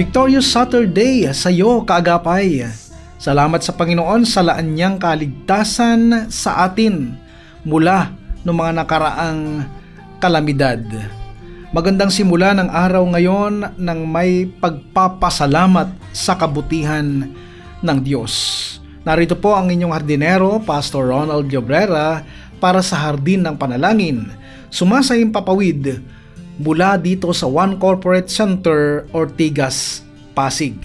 Victorious Saturday sa iyo, kaagapay. Salamat sa Panginoon sa laan niyang kaligtasan sa atin mula ng mga nakaraang kalamidad. Magandang simula ng araw ngayon ng may pagpapasalamat sa kabutihan ng Diyos. Narito po ang inyong hardinero, Pastor Ronald Llobrera, para sa Hardin ng Panalangin. Sumasayang papawid mula dito sa One Corporate Center, Ortigas, Pasig.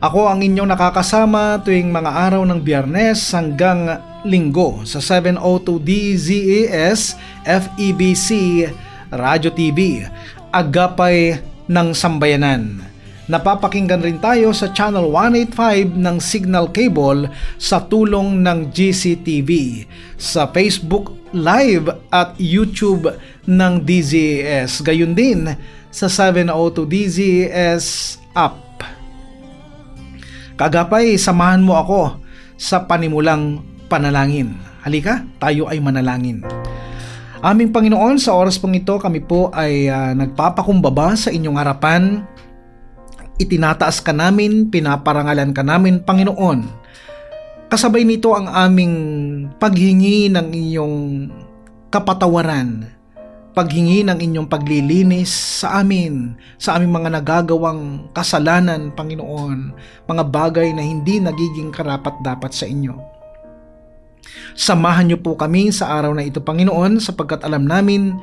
Ako ang inyong nakakasama tuwing mga araw ng biyernes hanggang linggo sa 702 DZAS FEBC Radio TV, Agapay ng Sambayanan. Napapakinggan rin tayo sa Channel 185 ng Signal Cable sa tulong ng GCTV, sa Facebook Live at YouTube ng DZAS. Gayun din sa 702 DZAS app. Kagapay, samahan mo ako sa panimulang panalangin. Halika, tayo ay manalangin. Aming Panginoon, sa oras pong ito kami po ay ah, nagpapakumbaba sa inyong harapan. Itinataas ka namin, pinaparangalan ka namin, Panginoon. Kasabay nito ang aming paghingi ng inyong kapatawaran, paghingi ng inyong paglilinis sa amin, sa aming mga nagagawang kasalanan, Panginoon, mga bagay na hindi nagiging karapat-dapat sa inyo. Samahan niyo po kami sa araw na ito, Panginoon, sapagkat alam namin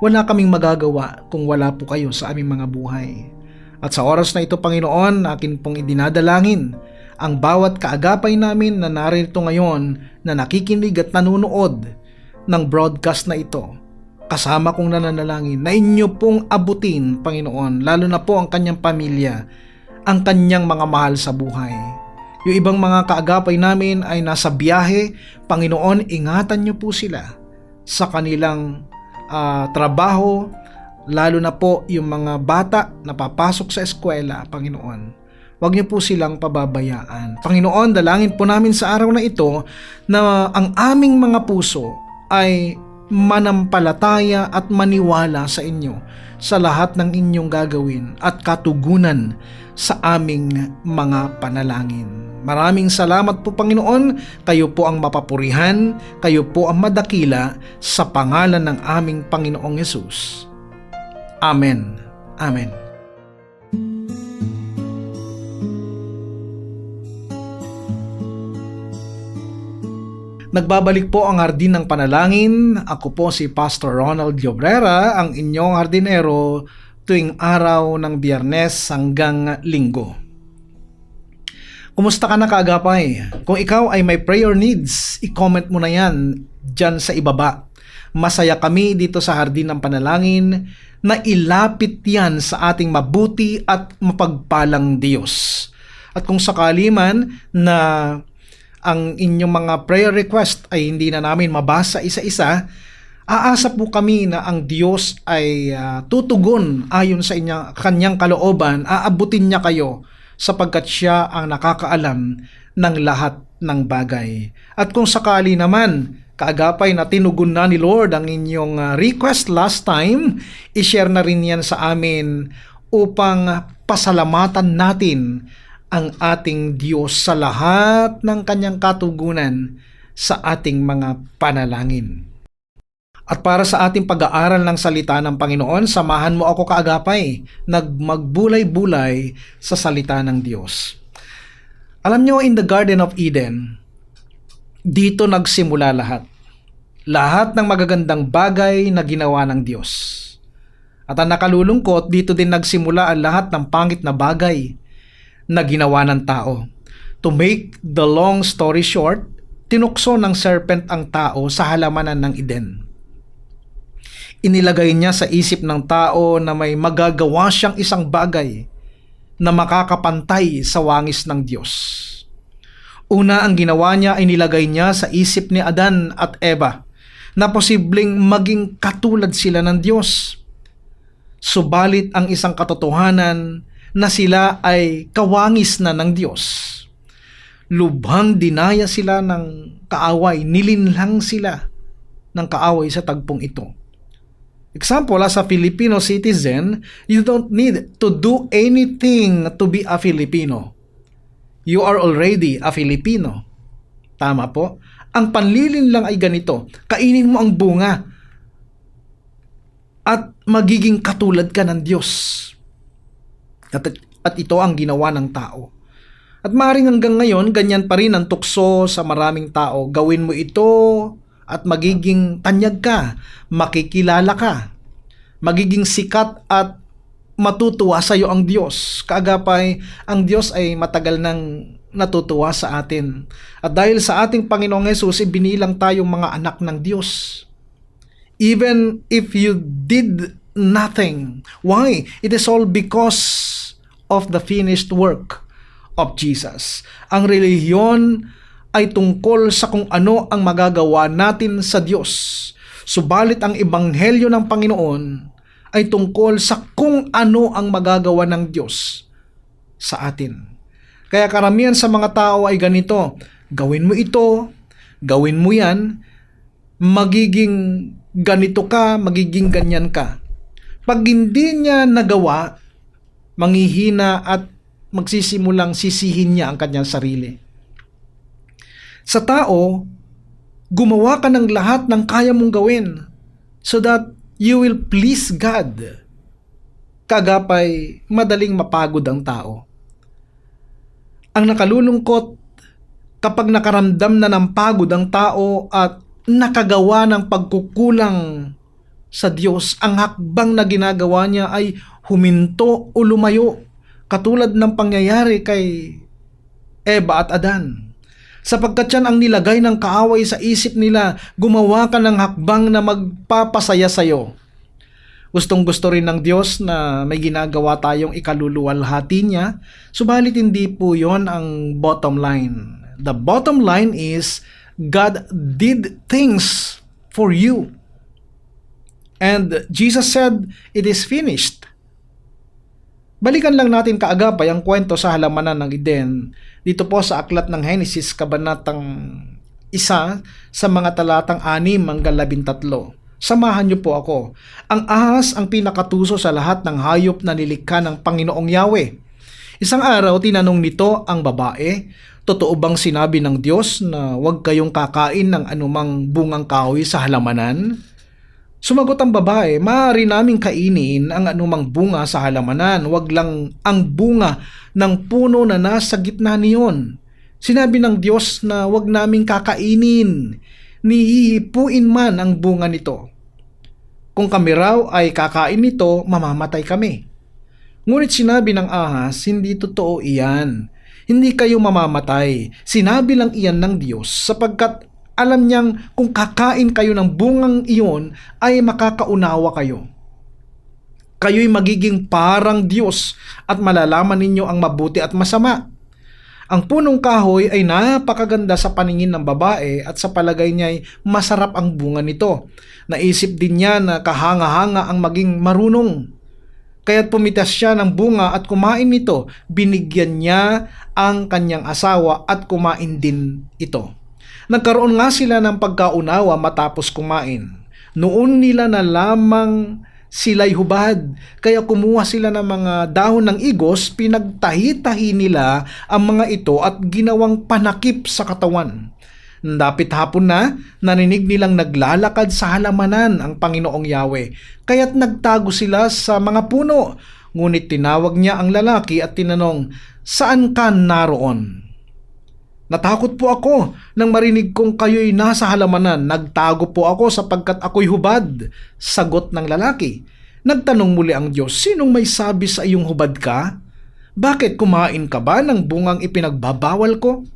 wala kaming magagawa kung wala po kayo sa aming mga buhay. At sa oras na ito, Panginoon, akin pong idinadalangin ang bawat kaagapay namin na narito ngayon na nakikinig at nanunood ng broadcast na ito. Kasama kong nananalangin na inyo pong abutin, Panginoon, lalo na po ang kanyang pamilya, ang kanyang mga mahal sa buhay. Yung ibang mga kaagapay namin ay nasa biyahe, Panginoon, ingatan niyo po sila sa kanilang ah, trabaho, lalo na po yung mga bata na papasok sa eskwela, Panginoon. Huwag niyo po silang pababayaan. Panginoon, dalangin po namin sa araw na ito na ang aming mga puso ay manampalataya at maniwala sa inyo sa lahat ng inyong gagawin at katugunan sa aming mga panalangin. Maraming salamat po Panginoon, kayo po ang mapapurihan, kayo po ang madakila sa pangalan ng aming Panginoong Yesus. Amen. Amen. Nagbabalik po ang Hardin ng Panalangin. Ako po si Pastor Ronald Llobrera, ang inyong hardinero tuwing araw ng biyernes hanggang linggo. Kumusta ka na kaagapay? Kung ikaw ay may prayer needs, i-comment mo na yan dyan sa ibaba. Masaya kami dito sa Hardin ng Panalangin na ilapit yan sa ating mabuti at mapagpalang Diyos. At kung sakali man na ang inyong mga prayer request ay hindi na namin mabasa isa-isa, aasa po kami na ang Diyos ay ah, tutugon ayon sa inya, kanyang kalooban, aabutin niya kayo sapagkat siya ang nakakaalam ng lahat ng bagay. At kung sakali naman, kaagapay na tinugon na ni Lord ang inyong ah, request last time, i-share na rin yan sa amin upang pasalamatan natin ang ating Diyos sa lahat ng kanyang katugunan sa ating mga panalangin. At para sa ating pag-aaral ng salita ng Panginoon, samahan mo ako kaagapay, nagmagbulay-bulay sa salita ng Diyos. Alam nyo, in the Garden of Eden, Dito nagsimula lahat. Lahat ng magagandang bagay na ginawa ng Diyos. At ang nakalulungkot, dito din nagsimula ang lahat ng pangit na bagay na ginawa ng tao. To make the long story short, tinukso ng serpent ang tao sa halamanan ng Eden. Inilagay niya sa isip ng tao na may magagawa siyang isang bagay na makakapantay sa wangis ng Diyos. Una ang ginawa niya ay nilagay niya sa isip ni Adan at Eva na posibleng maging katulad sila ng Diyos. Subalit ang isang katotohanan na sila ay kawangis na ng Diyos. Lubhang dinaya sila ng kaaway, nilinlang sila ng kaaway sa tagpong ito. Example, as a Filipino citizen, you don't need to do anything to be a Filipino. You are already a Filipino. Tama po. Ang panlilin lang ay ganito. Kainin mo ang bunga at magiging katulad ka ng Diyos. At, at ito ang ginawa ng tao. At maring hanggang ngayon, ganyan pa rin ang tukso sa maraming tao. Gawin mo ito at magiging tanyag ka, makikilala ka, magiging sikat at matutuwa sa iyo ang Diyos. Kaagapay, ang Diyos ay matagal nang natutuwa sa atin. At dahil sa ating Panginoong Yesus, ibinilang tayong mga anak ng Diyos. Even if you did nothing. Why? It is all because of the finished work of Jesus. Ang relihiyon ay tungkol sa kung ano ang magagawa natin sa Diyos. Subalit ang ebanghelyo ng Panginoon ay tungkol sa kung ano ang magagawa ng Diyos sa atin. Kaya karamihan sa mga tao ay ganito, gawin mo ito, gawin mo yan, magiging ganito ka, magiging ganyan ka. Pag hindi niya nagawa, manghihina at magsisimulang sisihin niya ang kanyang sarili. Sa tao, gumawa ka ng lahat ng kaya mong gawin so that you will please God. Kagapay, madaling mapagod ang tao. Ang nakalulungkot kapag nakaramdam na ng pagod ang tao at nakagawa ng pagkukulang sa Diyos, ang hakbang na ginagawa niya ay huminto o lumayo katulad ng pangyayari kay Eva at Adan. Sapagkat yan ang nilagay ng kaaway sa isip nila, gumawa ka ng hakbang na magpapasaya sa iyo. Gustong gusto rin ng Diyos na may ginagawa tayong ikaluluwalhati niya, subalit hindi po yon ang bottom line. The bottom line is, God did things for you. And Jesus said, it is finished. Balikan lang natin kaagapay ang kwento sa halamanan ng Eden dito po sa aklat ng Genesis kabanatang isa sa mga talatang 6 hanggang 13. Samahan niyo po ako. Ang ahas ang pinakatuso sa lahat ng hayop na nilikha ng Panginoong Yahweh. Isang araw tinanong nito ang babae, totoo bang sinabi ng Diyos na huwag kayong kakain ng anumang bungang kahoy sa halamanan? Sumagot ang babae, maaari naming kainin ang anumang bunga sa halamanan, wag lang ang bunga ng puno na nasa gitna niyon. Sinabi ng Diyos na wag naming kakainin, nihihipuin man ang bunga nito. Kung kami raw ay kakain nito, mamamatay kami. Ngunit sinabi ng ahas, hindi totoo iyan. Hindi kayo mamamatay. Sinabi lang iyan ng Diyos sapagkat alam niyang kung kakain kayo ng bungang iyon ay makakaunawa kayo. Kayo'y magiging parang Diyos at malalaman ninyo ang mabuti at masama. Ang punong kahoy ay napakaganda sa paningin ng babae at sa palagay niya ay masarap ang bunga nito. Naisip din niya na kahanga-hanga ang maging marunong. Kaya't pumitas siya ng bunga at kumain nito. Binigyan niya ang kanyang asawa at kumain din ito. Nagkaroon nga sila ng pagkaunawa matapos kumain. Noon nila na lamang sila'y hubad, kaya kumuha sila ng mga dahon ng igos, pinagtahi-tahi nila ang mga ito at ginawang panakip sa katawan. Dapit hapon na, naninig nilang naglalakad sa halamanan ang Panginoong Yahweh, kaya't nagtago sila sa mga puno. Ngunit tinawag niya ang lalaki at tinanong, Saan ka naroon? Natakot po ako nang marinig kong kayo'y nasa halamanan. Nagtago po ako sapagkat ako'y hubad. Sagot ng lalaki. Nagtanong muli ang Diyos, sinong may sabi sa iyong hubad ka? Bakit kumain ka ba ng bungang ipinagbabawal ko?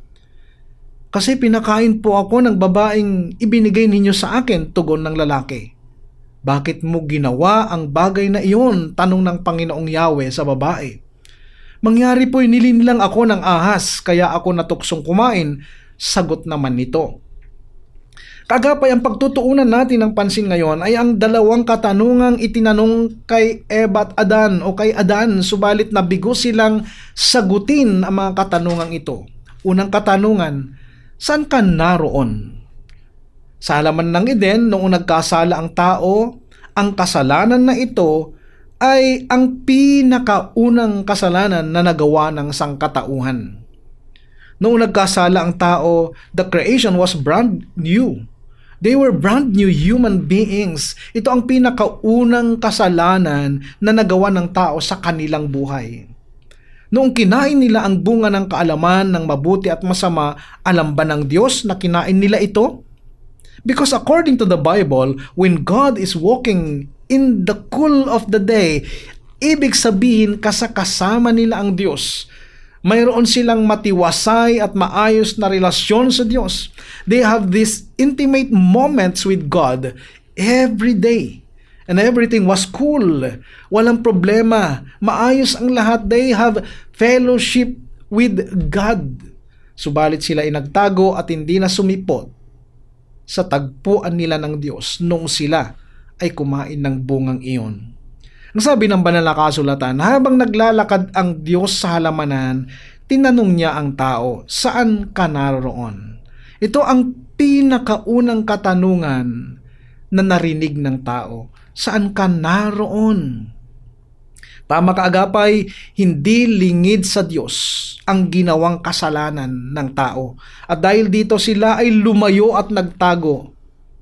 Kasi pinakain po ako ng babaeng ibinigay ninyo sa akin, tugon ng lalaki. Bakit mo ginawa ang bagay na iyon? Tanong ng Panginoong Yahweh sa babae. Mangyari po'y nilinlang ako ng ahas, kaya ako natuksong kumain, sagot naman nito. Kagapay ang pagtutuunan natin ng pansin ngayon ay ang dalawang katanungang itinanong kay Eva at Adan o kay Adan subalit nabigo silang sagutin ang mga katanungang ito. Unang katanungan, saan ka naroon? Sa halaman ng Eden, noong nagkasala ang tao, ang kasalanan na ito ay ang pinakaunang kasalanan na nagawa ng sangkatauhan. Noong nagkasala ang tao, the creation was brand new. They were brand new human beings. Ito ang pinakaunang kasalanan na nagawa ng tao sa kanilang buhay. Noong kinain nila ang bunga ng kaalaman ng mabuti at masama, alam ba ng Diyos na kinain nila ito? Because according to the Bible, when God is walking in the cool of the day, ibig sabihin kasakasama nila ang Diyos. Mayroon silang matiwasay at maayos na relasyon sa Diyos. They have these intimate moments with God every day. And everything was cool. Walang problema. Maayos ang lahat. They have fellowship with God. Subalit sila ay nagtago at hindi na sumipot sa tagpuan nila ng Diyos noong sila ay kumain ng bungang iyon. Ang sabi ng banal na kasulatan, habang naglalakad ang Diyos sa halamanan, tinanong niya ang tao, saan ka naroon? Ito ang pinakaunang katanungan na narinig ng tao, saan ka naroon? Tama kaagapay, hindi lingid sa Diyos ang ginawang kasalanan ng tao. At dahil dito sila ay lumayo at nagtago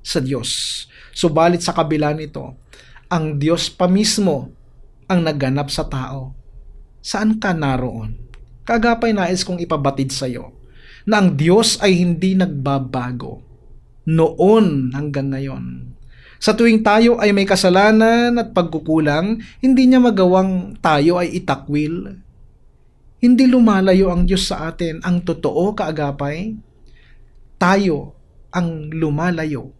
sa Diyos. Subalit sa kabila nito, ang Diyos pa mismo ang nagganap sa tao. Saan ka naroon? Kagapay nais kong ipabatid sa iyo na ang Diyos ay hindi nagbabago noon hanggang ngayon. Sa tuwing tayo ay may kasalanan at pagkukulang, hindi niya magawang tayo ay itakwil. Hindi lumalayo ang Diyos sa atin. Ang totoo, kaagapay, tayo ang lumalayo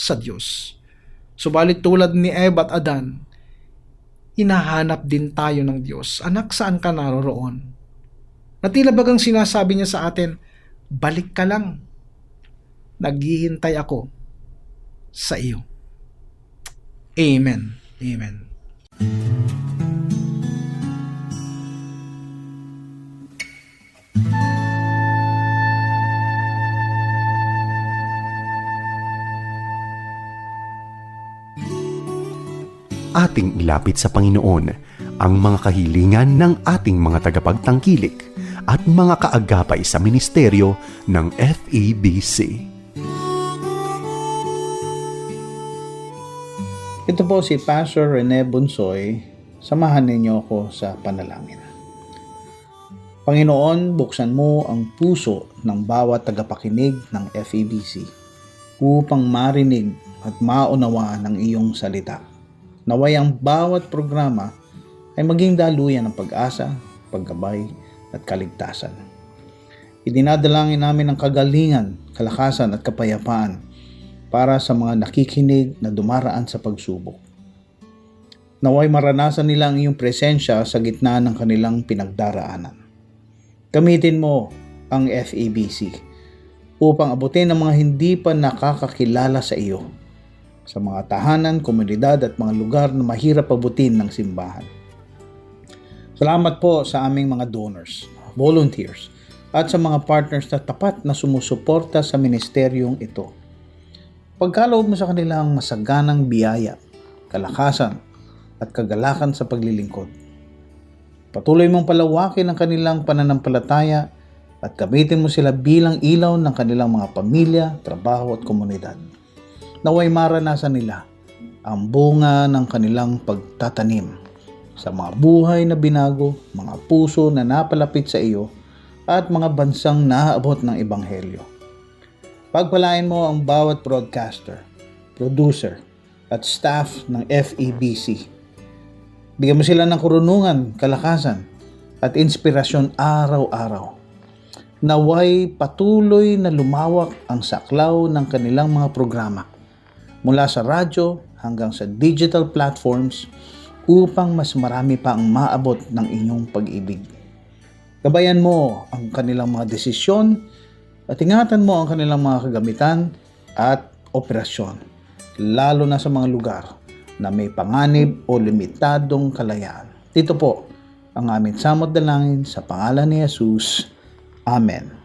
sa Diyos. Subalit tulad ni Eva at Adan, hinahanap din tayo ng Diyos. Anak, saan ka naroroon? Natila bagang sinasabi niya sa atin, balik ka lang. Naghihintay ako sa iyo. Amen. Amen. Ating ilapit sa Panginoon ang mga kahilingan ng ating mga tagapagtangkilik at mga kaagapay sa ministeryo ng FEBC. Ito po si Pastor Rene Bunsoy. Samahan ninyo ako sa panalangin. Panginoon, buksan mo ang puso ng bawat tagapakinig ng FEBC upang marinig at maunawaan ang iyong salita. Naway ang bawat programa ay maging daluyan ng pag-asa, paggabay at kaligtasan. Idinadalangin namin ang kagalingan, kalakasan at kapayapaan para sa mga nakikinig na dumaraan sa pagsubok. Naway maranasan nila ang iyong presensya sa gitna ng kanilang pinagdaraanan. Gamitin mo ang FEBC upang abutin ang mga hindi pa nakakakilala sa iyo sa mga tahanan, komunidad at mga lugar na mahirap abutin ng simbahan. Salamat po sa aming mga donors, volunteers, at sa mga partners na tapat na sumusuporta sa ministeryong ito pagkaloob mo sa kanilang masaganang biyaya, kalakasan, at kagalakan sa paglilingkod. Patuloy mong palawakin ang kanilang pananampalataya at gamitin mo sila bilang ilaw ng kanilang mga pamilya, trabaho at komunidad. Naway maranasan nila ang bunga ng kanilang pagtatanim sa mga buhay na binago, mga puso na napalapit sa iyo, at mga bansang naaabot ng Ebanghelyo. Pagpalain mo ang bawat broadcaster, producer, at staff ng FEBC. Bigyan mo sila ng kurunungan, kalakasan, at inspirasyon araw-araw. Naway patuloy na lumawak ang saklaw ng kanilang mga programa mula sa radyo hanggang sa digital platforms upang mas marami pa ang maabot ng inyong pag-ibig. Gabayan mo ang kanilang mga desisyon at ingatan mo ang kanilang mga kagamitan at operasyon, lalo na sa mga lugar na may panganib o limitadong kalayaan. Dito po ang aming samot dalangin sa pangalan ni Jesus. Amen.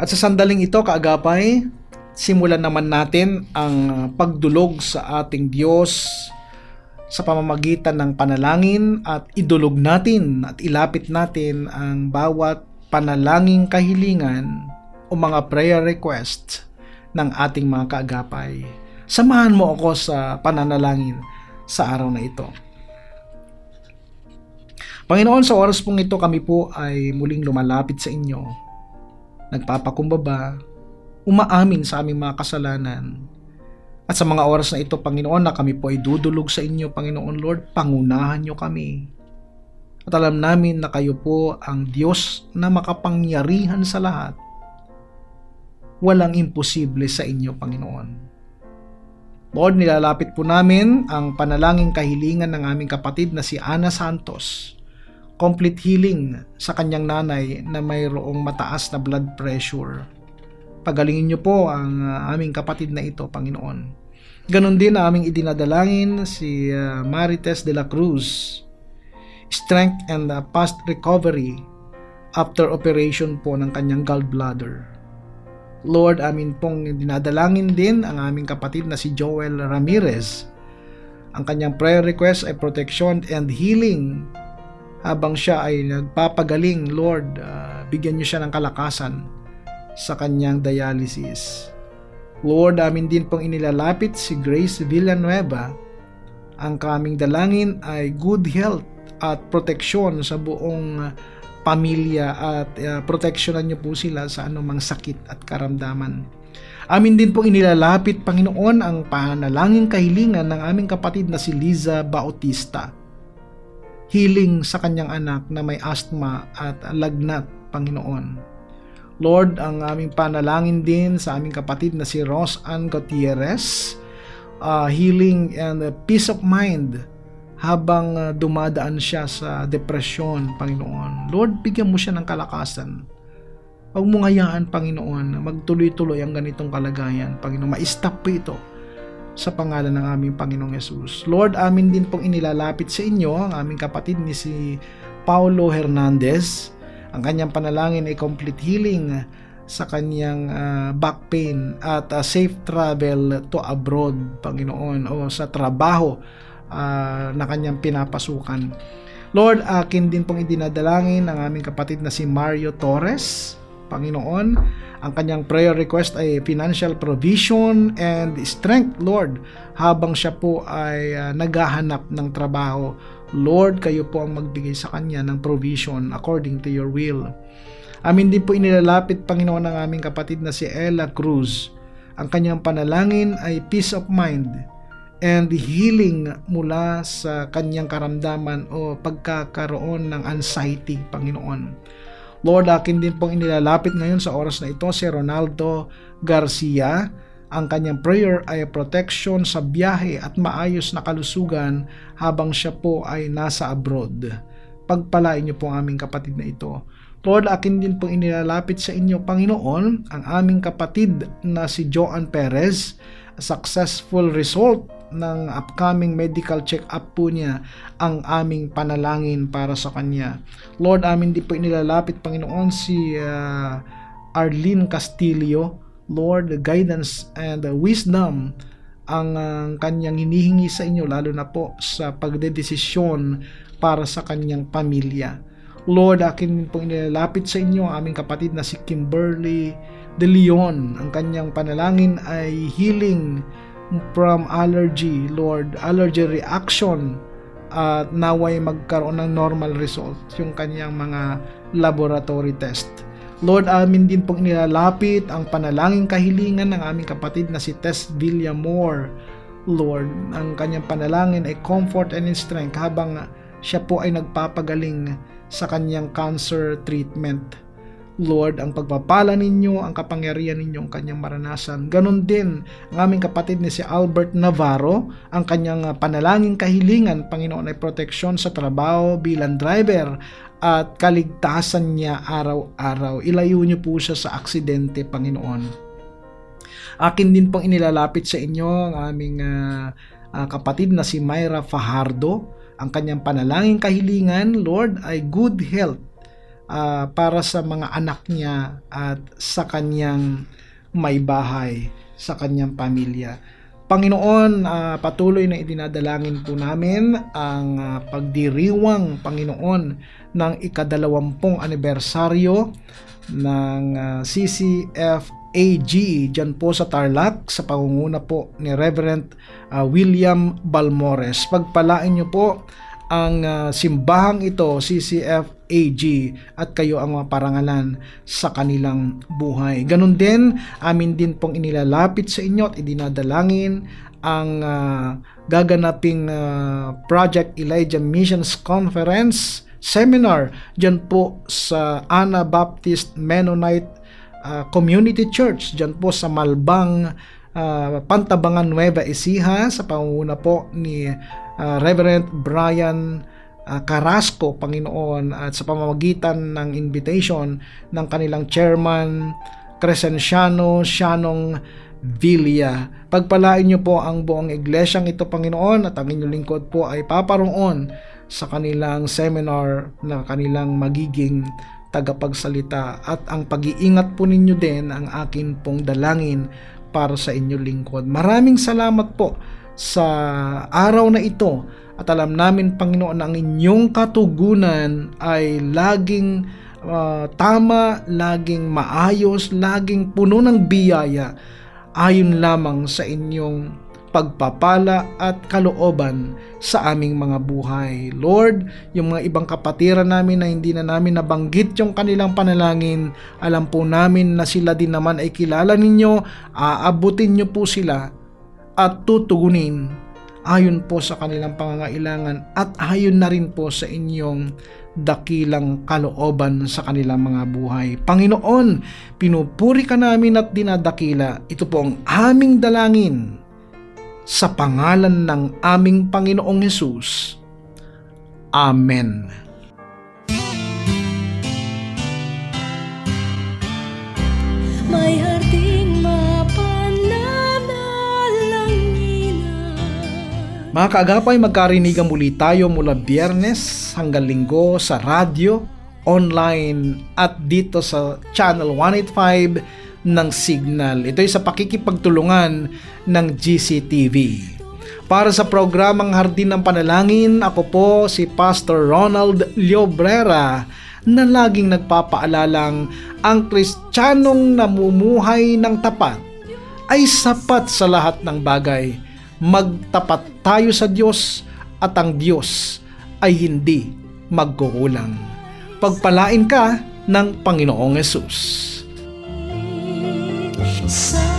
At sa sandaling ito, kaagapay, simulan naman natin ang pagdulog sa ating Diyos sa pamamagitan ng panalangin at idulog natin at ilapit natin ang bawat panalangin kahilingan o mga prayer request ng ating mga kaagapay. Samahan mo ako sa pananalangin sa araw na ito. Panginoon, sa oras pong ito kami po ay muling lumalapit sa inyo. Nagpapakumbaba, umaamin sa aming mga kasalanan. At sa mga oras na ito, Panginoon, na kami po ay dudulog sa inyo, Panginoon Lord, pangunahan nyo kami. At alam namin na kayo po ang Diyos na makapangyarihan sa lahat. Walang imposible sa inyo, Panginoon. Lord, nilalapit po namin ang panalangin kahilingan ng aming kapatid na si Ana Santos. Complete healing sa kanyang nanay na mayroong mataas na blood pressure. Pagalingin niyo po ang uh, aming kapatid na ito, Panginoon. Ganon din na aming idinadalangin si uh, Marites de la Cruz. Strength and uh, fast recovery after operation po ng kanyang gallbladder. Lord, amin pong dinadalangin din ang aming kapatid na si Joel Ramirez. Ang kanyang prayer request ay protection and healing habang siya ay nagpapagaling. Lord, uh, bigyan niyo siya ng kalakasan sa kanyang dialysis. Lord, amin din pong inilalapit si Grace Villanueva. Ang kaming dalangin ay good health at proteksyon sa buong pamilya at uh, proteksyonan niyo po sila sa anumang sakit at karamdaman. Amin din pong inilalapit, Panginoon, ang panalangin kahilingan ng aming kapatid na si Liza Bautista. Healing sa kanyang anak na may asthma at lagnat, Panginoon. Lord, ang aming panalangin din sa aming kapatid na si Ross Ann Gutierrez, uh, healing and peace of mind habang uh, dumadaan siya sa depresyon, Panginoon. Lord, bigyan mo siya ng kalakasan. Huwag mo ngayaan, Panginoon, magtuloy-tuloy ang ganitong kalagayan, Panginoon. Ma-stop po ito sa pangalan ng aming Panginoong Yesus. Lord, amin din pong inilalapit sa inyo ang aming kapatid ni si Paulo Hernandez. Ang kanyang panalangin ay complete healing sa kanyang uh, back pain at uh, safe travel to abroad, Panginoon, o sa trabaho uh, na kanyang pinapasukan. Lord, akin din pong idinadalangin ang aming kapatid na si Mario Torres. Panginoon, ang kanyang prayer request ay financial provision and strength, Lord, habang siya po ay uh, naghahanap ng trabaho. Lord, kayo po ang magbigay sa kanya ng provision according to your will. Amin din po inilalapit, Panginoon, ang aming kapatid na si Ella Cruz. Ang kanyang panalangin ay peace of mind and healing mula sa kanyang karamdaman o pagkakaroon ng anxiety, Panginoon. Lord, akin din pong inilalapit ngayon sa oras na ito si Ronaldo Garcia. Ang kanyang prayer ay protection sa biyahe at maayos na kalusugan habang siya po ay nasa abroad. Pagpalain niyo po ang aming kapatid na ito. Lord, akin din pong inilalapit sa inyo, Panginoon, ang aming kapatid na si Joan Perez. A successful result ng upcoming medical check-up po niya ang aming panalangin para sa kanya. Lord, amin din po inilalapit, Panginoon, si uh, Arlene Castillo. Lord, guidance and wisdom ang uh, kanyang hinihingi sa inyo, lalo na po sa pagdedesisyon para sa kanyang pamilya. Lord, akin din po inilalapit sa inyo ang aming kapatid na si Kimberly De Leon. Ang kanyang panalangin ay healing from allergy, Lord, allergy reaction at naway magkaroon ng normal result yung kanyang mga laboratory test. Lord, amin din pong inilalapit ang panalangin kahilingan ng aming kapatid na si Tess Villamore. Lord, ang kanyang panalangin ay comfort and strength habang siya po ay nagpapagaling sa kanyang cancer treatment. Lord, ang pagpapala ninyo, ang kapangyarihan ninyo, ang kanyang maranasan. Ganon din ang aming kapatid ni si Albert Navarro, ang kanyang uh, panalangin kahilingan, Panginoon ay proteksyon sa trabaho bilang driver at kaligtasan niya araw-araw. Ilayo niyo po siya sa aksidente, Panginoon. Akin din pong inilalapit sa inyo ang aming uh, uh, kapatid na si Myra Fajardo. Ang kanyang panalangin kahilingan, Lord, ay good health uh, para sa mga anak niya at sa kanyang may bahay, sa kanyang pamilya. Panginoon, uh, patuloy na idinadalangin po namin ang uh, pagdiriwang Panginoon ng ikadalawampung anibersaryo ng uh, CCFAG dyan po sa Tarlac sa pangunguna po ni Reverend uh, William Balmores. Pagpalain niyo po ang uh, simbahang ito, CCFAG, at kayo ang parangalan sa kanilang buhay. Ganon din, amin din pong inilalapit sa inyo at idinadalangin ang uh, gaganaping uh, Project Elijah Missions Conference Seminar dyan po sa Ana Baptist Mennonite uh, Community Church dyan po sa Malbang uh, Pantabangan Nueva Ecija sa pangunguna po ni uh, Reverend Brian uh, Carrasco, Panginoon, at sa pamamagitan ng invitation ng kanilang chairman, Crescenciano Shanong Villa. Pagpalain niyo po ang buong iglesyang ito, Panginoon, at ang inyong lingkod po ay paparoon sa kanilang seminar na kanilang magiging tagapagsalita at ang pag-iingat po ninyo din ang akin pong dalangin para sa inyong lingkod. Maraming salamat po sa araw na ito at alam namin Panginoon ang inyong katugunan ay laging uh, tama, laging maayos, laging puno ng biyaya ayon lamang sa inyong pagpapala at kalooban sa aming mga buhay. Lord, yung mga ibang kapatiran namin na hindi na namin nabanggit yung kanilang panalangin, alam po namin na sila din naman ay kilala ninyo, aabutin nyo po sila at tutugunin ayon po sa kanilang pangangailangan at ayon na rin po sa inyong dakilang kalooban sa kanilang mga buhay. Panginoon, pinupuri ka namin at dinadakila. Ito po ang aming dalangin sa pangalan ng aming Panginoong Hesus. Amen. Mga kaagapay, magkarinigan muli tayo mula biyernes hanggang linggo sa radyo, online at dito sa channel 185 ng Signal. Ito ay sa pakikipagtulungan ng GCTV. Para sa programang Hardin ng Panalangin, ako po si Pastor Ronald Llobrera na laging nagpapaalalang ang kristyanong namumuhay ng tapat ay sapat sa lahat ng bagay. Magtapat tayo sa Diyos at ang Diyos ay hindi magkukulang. Pagpalain ka ng Panginoong Yesus. sa